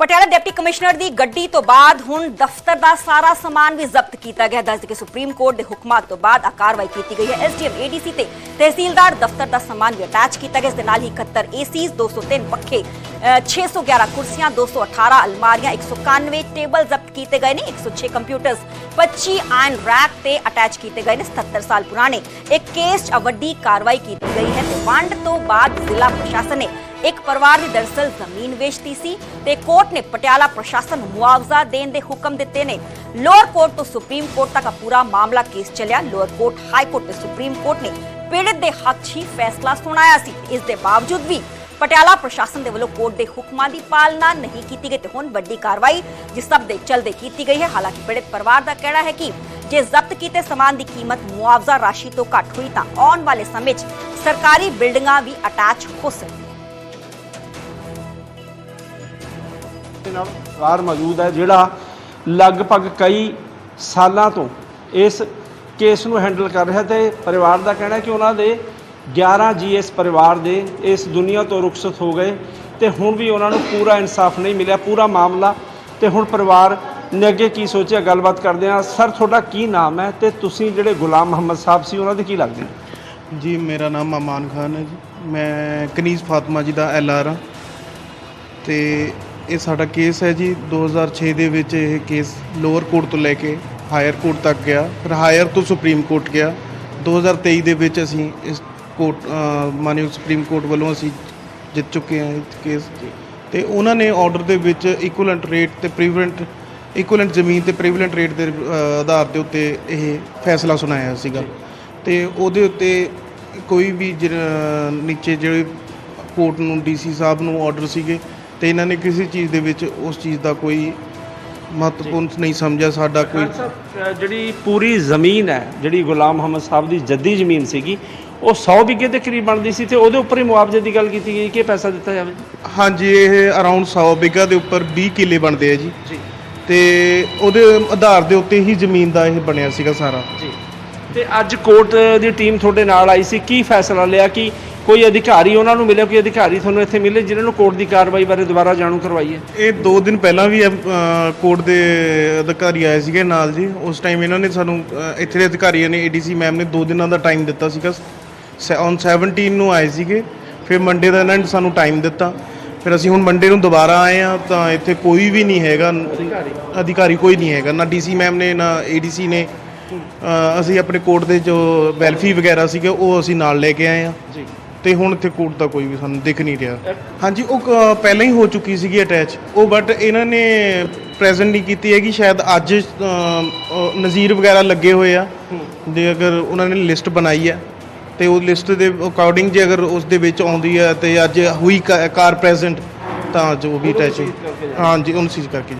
Patiala deputy commissioner ਦੀ ਗੱਡੀ ਤੋਂ ਬਾਅਦ ਹੁਣ ਦਫ਼ਤਰ ਦਾ ਸਾਰਾ ਸਮਾਨ ਵੀ ਜ਼ਬਤ ਕੀਤਾ ਗਿਆ। ਦੱਸਦੇ ਕਿ ਸੁਪਰੀਮ ਕੋਰਟ ਦੇ ਹੁਕਮਾਂ ਤੋਂ ਬਾਅਦ ਆ ਕਾਰਵਾਈ ਕੀਤੀ ਗਈ ਹੈ। ਐਸਡੀਐਮ ਏਡੀਸੀ ਤੇ ਤਹਿਸੀਲਦਾਰ ਦਫ਼ਤਰ ਦਾ ਸਮਾਨ ਵੀ ਅਟੈਚ ਕੀਤਾ ਗਿਆ। ਇਸ ਦੇ ਨਾਲ ਹੀ 71 ਏਸੀਜ਼ 203 ਪੱਖੇ ਅ, 611 ਕੁਰਸੀਆਂ 218 ਅਲਮਾਰੀਆਂ 191 ਟੇਬਲ ਜ਼ਬਤ ਕੀਤੇ ਗਏ ਨੇ। 106 ਕੰਪਿਊਟਰਸ 25 ਆਇਨ ਰੈਕ ਤੇ ਅਟੈਚ ਕੀਤੇ ਗਏ ਨੇ। 77 ਸਾਲ ਪੁਰਾਣੇ ਇੱਕ ਕੇਸ 'ਚ ਵੱਡੀ ਕਾਰਵਾਈ ਕੀਤੀ ਗਈ ਹੈ ਤੇ ਵੰਡ ਤੋਂ ਬਾਅਦ ਜ਼ਿਲ੍ਹਾ ਪ੍ਰਸ਼ਾਸਨ ਨੇ ਇੱਕ ਪਰਿਵਾਰ ਦੀ ਦਰਸਲ ਜ਼ਮੀਨ ਵੇਚਤੀ ਸੀ ਤੇ ਕੋਰਟ ਨੇ ਪਟਿਆਲਾ ਪ੍ਰਸ਼ਾਸਨ ਨੂੰ ਮੁਆਵਜ਼ਾ ਦੇਣ ਦੇ ਹੁਕਮ ਦਿੱਤੇ ਨੇ। ਲੋਅਰ ਕੋਰਟ ਤੋਂ ਸੁਪਰੀਮ ਕੋਰਟ ਤੱਕ ਪੂਰਾ ਮਾਮਲਾ ਕੇਸ ਚੱਲਿਆ। ਲੋਅਰ ਕੋਰਟ, ਹਾਈ ਕੋਰਟ ਤੇ ਸੁਪਰੀਮ ਕੋਰਟ ਨੇ ਪੀੜਤ ਦੇ ਹੱਕ 'ਚ ਹੀ ਫੈਸਲਾ ਸੁਣਾਇਆ ਸੀ। ਇਸ ਦੇ ਬਾਵਜੂਦ ਵੀ ਪਟਿਆਲਾ ਪ੍ਰਸ਼ਾਸਨ ਦੇ ਵੱਲੋਂ ਕੋਰਟ ਦੇ ਹੁਕਮਾਂ ਦੀ ਪਾਲਣਾ ਨਹੀਂ ਕੀਤੀ ਗਈ ਤੇ ਹੁਣ ਵੱਡੀ ਕਾਰਵਾਈ ਜਿਸ ਸਭ ਦੇ ਚਲਦੇ ਕੀਤੀ ਗਈ ਹੈ। ਹਾਲਾਂਕਿ ਪੀੜਤ ਪਰਿਵਾਰ ਦਾ ਕਹਿਣਾ ਹੈ ਕਿ ਜੇ ਜ਼ਬਤ ਕੀਤੇ ਸਮਾਨ ਦੀ ਕੀਮਤ ਮੁਆਵਜ਼ਾ ਰਾਸ਼ੀ ਤੋਂ ਘੱਟ ਹੋਈ ਤਾਂ ਆਉਣ ਵਾਲੇ ਸਮੇਂ 'ਚ ਸਰਕਾਰੀ ਬਿਲਡਿੰਗਾਂ ਵੀ ਅਟੈਚ ਹੋ ਸਕਦੀਆਂ ਦੇ ਨਾਲ ਪਰਿਵਾਰ ਮੌਜੂਦ ਹੈ, ਜਿਹੜਾ ਲਗਭਗ ਕਈ ਸਾਲਾਂ ਤੋਂ ਇਸ ਕੇਸ ਨੂੰ ਹੈਂਡਲ ਕਰ ਰਿਹਾ ਤੇ ਪਰਿਵਾਰ ਦਾ ਕਹਿਣਾ ਹੈ ਕਿ ਉਹਨਾਂ ਦੇ 11 ਜੀ ਇਸ ਪਰਿਵਾਰ ਦੇ ਇਸ ਦੁਨੀਆ ਤੋਂ ਰੁਖਸਤ ਹੋ ਗਏ ਤੇ ਹੁਣ ਵੀ ਉਹਨਾਂ ਨੂੰ ਪੂਰਾ ਇਨਸਾਫ ਨਹੀਂ ਮਿਲਿਆ, ਪੂਰਾ ਮਾਮਲਾ। ਤੇ ਹੁਣ ਪਰਿਵਾਰ ਨੇ ਅੱਗੇ ਕੀ ਸੋਚਿਆ, ਗੱਲਬਾਤ ਕਰਦੇ ਹਾਂ। ਸਰ, ਤੁਹਾਡਾ ਕੀ ਨਾਮ ਹੈ ਤੇ ਤੁਸੀਂ ਜਿਹੜੇ ਗੁਲਾਮ ਮੁਹੰਮਦ ਸਾਹਿਬ ਸੀ, ਉਹਨਾਂ ਦੇ ਕੀ ਲੱਗਦੇ ਜੀ, ਮੇਰਾ ਨਾਮ ਅਮਾਨ ਖਾਨ ਹੈ ਜੀ। ਮੈਂ ਕਨੀਜ਼ ਫਾਤਮਾ ਜੀ ਦਾ ਐਲਆਰ ਹਾਂ। ਤੇ ਇਹ ਸਾਡਾ ਕੇਸ ਹੈ ਜੀ। 2006 ਦੇ ਵਿੱਚ ਇਹ ਕੇਸ ਲੋਅਰ ਕੋਰਟ ਤੋਂ ਲੈ ਕੇ ਹਾਇਰ ਕੋਰਟ ਤੱਕ ਗਿਆ। ਫਿਰ ਹਾਇਰ ਤੋਂ ਸੁਪਰੀਮ ਕੋਰਟ ਗਿਆ। 2023 ਦੇ ਵਿੱਚ ਅਸੀਂ ਇਸ ਕੋਰਟ ਅ, ਮਾਨਯੋਗ ਸੁਪਰੀਮ ਕੋਰਟ ਵੱਲੋਂ ਅਸੀਂ ਜਿੱਤ ਚੁੱਕੇ ਹਾਂ ਇਹ ਕੇਸ ਤੇ। ਉਹਨਾਂ ਨੇ ਆਰਡਰ ਦੇ ਵਿੱਚ ਇਕੁਇਵਲੈਂਟ ਰੇਟ ਤੇ ਪ੍ਰੀਵਲੈਂਟ ਇਕੁਇਵਲੈਂਟ ਜ਼ਮੀਨ ਤੇ ਪ੍ਰੀਵਲੈਂਟ ਰੇਟ ਦੇ ਆਧਾਰ ਦੇ ਉੱਤੇ ਇਹ ਫੈਸਲਾ ਸੁਣਾਇਆ ਸੀਗਾ। ਤੇ ਉਹਦੇ ਉੱਤੇ ਕੋਈ ਵੀ ਜਿਹੜਾ ਨੀਚੇ ਜਿਹੜੇ ਕੋਰਟ ਨੂੰ ਡੀਸੀ ਸਾਹਿਬ ਨੂੰ ਆਰਡਰ ਸੀਗੇ ਤੇ ਇਹਨਾਂ ਨੇ ਕਿਸੇ ਚੀਜ਼ ਦੇ ਵਿੱਚ ਉਸ ਚੀਜ਼ ਦਾ ਕੋਈ ਮਹੱਤਵਪੂਰਨ ਨਹੀਂ ਸਮਝਿਆ ਸਾਡਾ ਕੋਈ ਜਿਹੜੀ ਪੂਰੀ ਜ਼ਮੀਨ ਹੈ ਜਿਹੜੀ ਗੁਲਾਮ ਮੁਹੰਮਦ ਸਾਹਿਬ ਦੀ ਜੱਦੀ ਜ਼ਮੀਨ ਸੀਗੀ ਉਹ 100 ਵਿਗੇ ਦੇ ਕਰੀਬ ਬਣਦੀ ਸੀ ਤੇ ਉਹਦੇ ਉੱਪਰ ਹੀ ਮੁਆਵਜ਼ੇ ਦੀ ਗੱਲ ਕੀਤੀ ਗਈ ਕਿ ਪੈਸਾ ਦਿੱਤਾ ਜਾਵੇ? ਹਾਂਜੀ ਇਹ ਅਰਾਊਂਡ 100 ਬਿਗਾ ਦੇ ਉੱਪਰ 20 ਕਿੱਲੇ ਬਣਦੇ ਆ ਜੀ। ਜੀ। ਤੇ ਉਹਦੇ ਆਧਾਰ ਦੇ ਉੱਤੇ ਹੀ ਜ਼ਮੀਨ ਦਾ ਇਹ ਬਣਿਆ ਸੀਗਾ ਸਾਰਾ। ਜੀ। ਤੇ ਅੱਜ ਕੋਰਟ ਦੀ ਟੀਮ ਤੁਹਾਡੇ ਨਾਲ ਆਈ ਸੀ ਕੀ ਫੈਸਲਾ ਲਿਆ ਕਿ ਕੋਈ ਅਧਿਕਾਰੀ ਉਹਨਾਂ ਨੂੰ ਮਿਲਿਆ ਕੋਈ ਅਧਿਕਾਰੀ ਤੁਹਾਨੂੰ ਇੱਥੇ ਮਿਲੇ ਜਿਨ੍ਹਾਂ ਨੂੰ ਕੋਰਟ ਦੀ ਕਾਰਵਾਈ ਬਾਰੇ ਦੁਬਾਰਾ ਜਾਣੂ ਕਰਵਾਈਏ? ਇਹ 2 ਦਿਨ ਪਹਿਲਾਂ ਵੀ ਕੋਰਟ ਦੇ ਅਧਿਕਾਰੀ ਆਏ ਸੀਗੇ ਨਾਲ ਜੀ। ਉਸ ਟਾਈਮ ਇਹਨਾਂ ਨੇ ਸਾਨੂੰ ਇੱਥੇ ਦੇ ਅਧਿਕਾਰੀਆਂ ਨੇ ਏਡੀਸੀ ਮੈਮ ਨੇ 2 ਦਿਨਾਂ ਦਾ ਟਾਈਮ ਦਿੱਤਾ ਸੀਗਾ। ਔਨ 17 ਨੂੰ ਆਏ ਸੀਗੇ। ਫਿਰ ਮੰਡੇ ਦਾ ਇਹਨਾਂ ਨੇ ਸਾਨੂੰ ਟਾਈਮ ਦਿੱਤਾ। ਫਿਰ ਅਸੀਂ ਹੁਣ ਮੰਡੇ ਨੂੰ ਦੁਬਾਰਾ ਆਏ ਆ ਤਾਂ ਇੱਥੇ ਕੋਈ ਵੀ ਨਹੀਂ ਹੈਗਾ। ਅਧਿਕਾਰੀ? ਅਧਿਕਾਰੀ ਕੋਈ ਨਹੀਂ ਹੈਗਾ। ਨਾ ਡੀਸੀ ਮੈਮ ਨੇ ਨਾ ਏਡੀਸੀ ਨੇ। ਅਸੀਂ ਆਪਣੇ ਕੋਰਟ ਦੇ ਜੋ ਵੈਲਫੀ ਵਗੈਰਾ ਸੀਗੇ ਉਹ ਅਸੀਂ ਨਾਲ ਲੈ ਕੇ ਆਏ ਆ ਜੀ। ਤੇ ਹੁਣ ਇੱਥੇ ਕੋਰਟ ਦਾ ਕੋਈ ਵੀ ਸਾਨੂੰ ਦਿਖ ਨਹੀਂ ਰਿਹਾ। ਹਾਂਜੀ ਉਹ ਕ- ਪਹਿਲਾਂ ਹੀ ਹੋ ਚੁੱਕੀ ਸੀਗੀ ਅਟੈਚ ਉਹ ਬਟ ਇਹਨਾਂ ਨੇ ਪ੍ਰੈਜ਼ੈਂਟ ਨਹੀਂ ਕੀਤੀ ਹੈਗੀ। ਸ਼ਾਇਦ ਅੱਜ ਨਜ਼ੀਰ ਵਗੈਰਾ ਲੱਗੇ ਹੋਏ ਆ। ਜੇ ਅਗਰ ਉਹਨਾਂ ਨੇ ਲਿਸਟ ਬਣਾਈ ਹੈ ਤੇ ਉਹ ਲਿਸਟ ਦੇ ਅਕੋਰਡਿੰਗ ਜੇ ਅਗਰ ਉਸ ਦੇ ਵਿੱਚ ਆਉਂਦੀ ਹੈ ਤੇ ਅੱਜ ਹੋਈ ਕਾਰ ਪ੍ਰੈਜ਼ੈਂਟ ਤਾਂ ਜੋ ਵੀ ਅਟੈਚ ਹਾਂਜੀ ਉਹਨੂੰ ਸੀਜ਼ ਕਰਕੇ